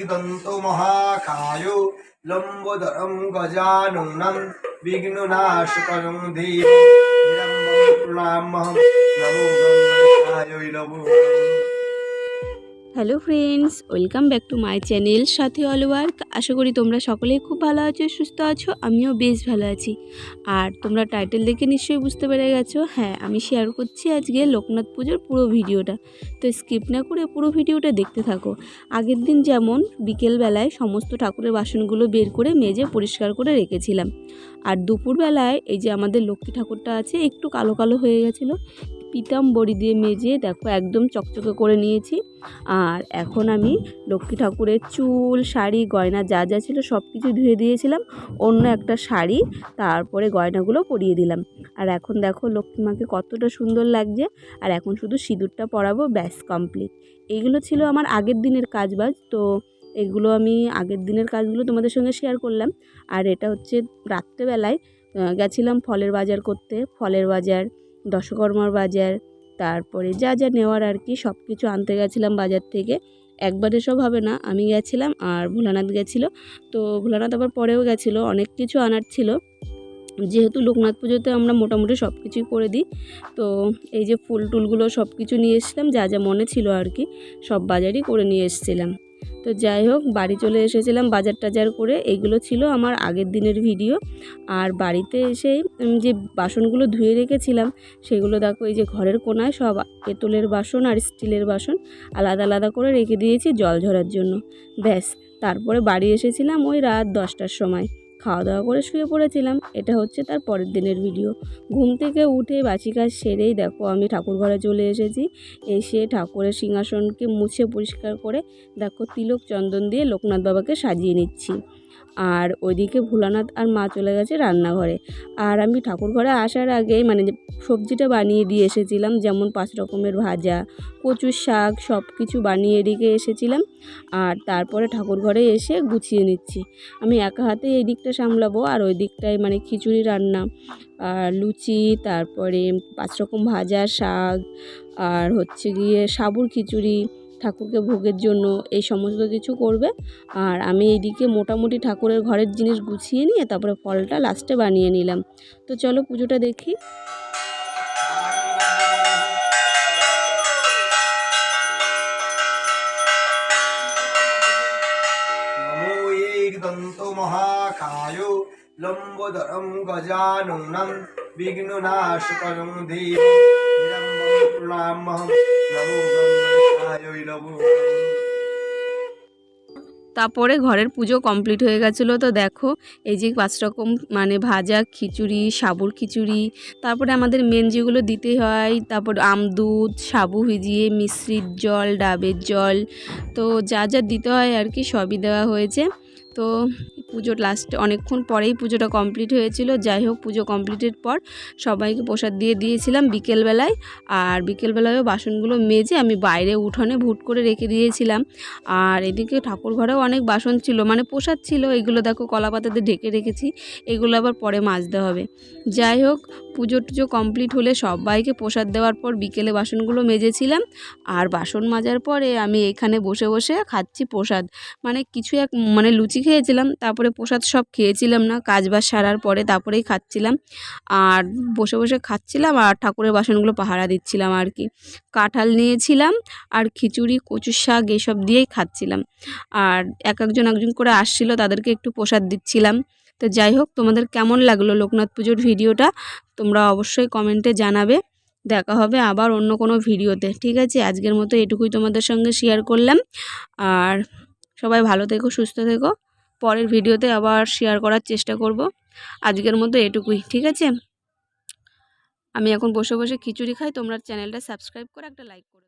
দিগদন্তো মহাকায় লম্বোদরম গজানুন্নম বিঘ্ননাশকরং ধীর নিরম্বম প্রণামহম নমো গঙ্গায় নমো hello friends welcome back to my channel সাথে অল ওয়ার্ক আশা করি তোমরা সকলেই খুব ভালো আছো, সুস্থ আছো, আমিও বেশ ভালো আছি। আর তোমরা টাইটেল দেখে নিশ্চয়ই বুঝতে পেরে গেছো। হ্যাঁ আমি শেয়ার করছি আজকে লোকনাথ পুজোর পুরো ভিডিওটা। তো স্কিপ না করে পুরো ভিডিওটা দেখতে থাকো। আগের দিন যেমন বিকেলবেলায় সমস্ত ঠাকুরের বাসনগুলো বের করে মেজে পরিষ্কার করে রেখেছিলাম। আর দুপুরবেলায় এই যে আমাদের লক্ষ্মী ঠাকুরটা আছে, একটু কালো কালো হয়ে গেছিল পিতাম বড়ি দিয়ে মেজে দেখো একদম চকচকে করে নিয়েছি। আর এখন আমি লক্ষ্মী ঠাকুরের চুল, শাড়ি, গয়না যা যা ছিল সব কিছু ধুয়ে দিয়েছিলাম, অন্য একটা শাড়ি, তারপরে গয়নাগুলো পরিয়ে দিলাম। আর এখন দেখো লক্ষ্মী মাকে কতটা সুন্দর লাগছে। আর এখন শুধু সিঁদুরটা পরাবো, ব্যাস কমপ্লিট এইগুলো ছিল আমার আগের দিনের কাজবাজ, তো এগুলো আমি আগের দিনের কাজগুলো তোমাদের সঙ্গে শেয়ার করলাম। আর এটা হচ্ছে রাত্রেবেলায় গেছিলাম ফলের বাজার করতে। ফলের বাজার দশকর্মার বাজার, তারপরে যা যা নেওয়ার আর কি সব কিছু আনতে গেছিলাম বাজার থেকে। একবারে সব হবে না, আমি গেছিলাম আর ভোলানাথ গেছিল। তো ভোলানাথ আবার পরেও গেছিল, অনেক কিছু আনার ছিল। যেহেতু লোকনাথ পুজোতে আমরা মোটামুটি সব কিছুই করে দিই, তো এই যে ফুল টুলগুলো সব কিছু নিয়ে এসেছিলাম, যা যা মনে ছিল আর কি, সব বাজারই করে নিয়ে এসেছিলাম। তো যাই হোক, বাড়ি চলে এসেছিলাম বাজার টাজার করে। এগুলো ছিল আমার আগের দিনের ভিডিও। আর বাড়িতে এসে যে বাসনগুলো ধুয়ে রেখেছিলাম, সেগুলো দেখো, এই যে ঘরের কোনায় সব পেতলের বাসন আর স্টিলের বাসন আলাদা আলাদা করে রেখে দিয়েছি জল ঝরার জন্য। ব্যাস, তারপরে বাড়ি এসেছিলাম ওই রাত দশটার সময়। খাওয়া দাওয়া করে শুয়ে পড়েছিলাম। এটা হচ্ছে তার পরের দিনের ভিডিও ঘুম থেকে উঠে বাসি কাজ সেরেই দেখো আমি ঠাকুর ঘরে চলে এসেছি। এসে ঠাকুরের সিংহাসনকে মুছে পরিষ্কার করে দেখো তিলক চন্দন দিয়ে লোকনাথ বাবাকে সাজিয়ে নিচ্ছি। আর ওইদিকে ভোলানাথ আর মা চলে গেছে রান্নাঘরে। আর আমি ঠাকুর ঘরে আসার আগে মানে সবজিটা বানিয়ে দিয়ে এসেছিলাম, যেমন পাঁচ রকমের ভাজা, কচুর শাক সব কিছু বানিয়ে রেখে এসেছিলাম। আর তারপরে ঠাকুর ঘরে এসে গুছিয়ে নিচ্ছি। আমি একা হাতে এই দিকটা সামলাবো আর ওই দিকটায় মানে খিচুড়ি রান্না, আর লুচি, তারপরে পাঁচ রকম ভাজা, শাক, আর হচ্ছে গিয়ে সাবুর খিচুড়ি ঠাকুরকে ভোগের জন্য এই সমস্ত কিছু করবে। আর আমি এইদিকে মোটামুটি ঠাকুরের ঘরের জিনিস গুছিয়ে নিয়ে তারপরে ফলটা লাস্টে বানিয়ে নিলাম। তো চলো পুজোটা দেখি। মহাকায় লম্বোদরম নমো গঙ্গায় নমো তারপরে ঘরের পুজো কমপ্লিট হয়ে গেছিল, তো দেখো, এই যে পাঁচ রকম মানে ভাজা খিচুড়ি, সাবুর খিচুড়ি, তারপরে আমাদের মেন যেগুলো দিতে হয়, তারপর আমদুধ সাবু ভিজিয়ে মিশ্রির জল, ডাবের জল, তো যা যা দিতে হয় আর কি সবই দেওয়া হয়েছে। তো পুজোর লাস্টে অনেকক্ষণ পরেই পুজোটা কমপ্লিট হয়েছিল। যাই হোক, পুজো কমপ্লিটের পর সবাইকে প্রসাদ দিয়ে দিয়েছিলাম বিকেলবেলায়। আর বিকেলবেলায়ও বাসনগুলো মেজে আমি বাইরে উঠোনে ভুট করে রেখে দিয়েছিলাম। আর এদিকে ঠাকুর ঘরেও অনেক বাসন ছিল মানে প্রসাদ ছিল। এগুলো দেখো কলা পাতাতে ঢেকে রেখেছি। এগুলো আবার পরে মাজতে হবে। যাই হোক পুজো টুজো কমপ্লিট হলে সবাইকে প্রসাদ দেওয়ার পর বিকেলে বাসনগুলো মেজেছিলাম। আর বাসন মাজার পরে আমি এখানে বসে বসে খাচ্ছি প্রসাদ। মানে কিছু এক মানে লুচি খেয়েছিলাম, তারপরে প্রসাদ সব খেয়েছিলাম না কাজ বাজ সারার পরে তারপরেই খাচ্ছিলাম। আর বসে বসে খাচ্ছিলাম আর ঠাকুরের বাসনগুলো পাহারা দিচ্ছিলাম আর কি। কাঁঠাল নিয়েছিলাম আর খিচুড়ি, কচুর শাক এসব দিয়েই খাচ্ছিলাম। আর এক একজন একজন করে আসছিল, তাদেরকে একটু প্রসাদ দিচ্ছিলাম। তো যাই হোক, তোমাদের কেমন লাগল লোকনাথ পুজোর ভিডিওটা? তোমরা অবশ্যই কমেন্টে জানাবে। দেখা হবে আবার অন্য কোনো ভিডিওতে। ঠিক আছে? আজকের মতো এটুকুই তোমাদের সঙ্গে শেয়ার করলাম। আর সবাই ভালো থেকো, সুস্থ থেকো। পরের ভিডিওতে আবার শেয়ার করার চেষ্টা করব। আজকের মতো এটুকুই। ঠিক আছে? আমি এখন বসে বসে খিচুড়ি খাই। তোমরা চ্যানেলটা সাবস্ক্রাইব করে একটা লাইক করো।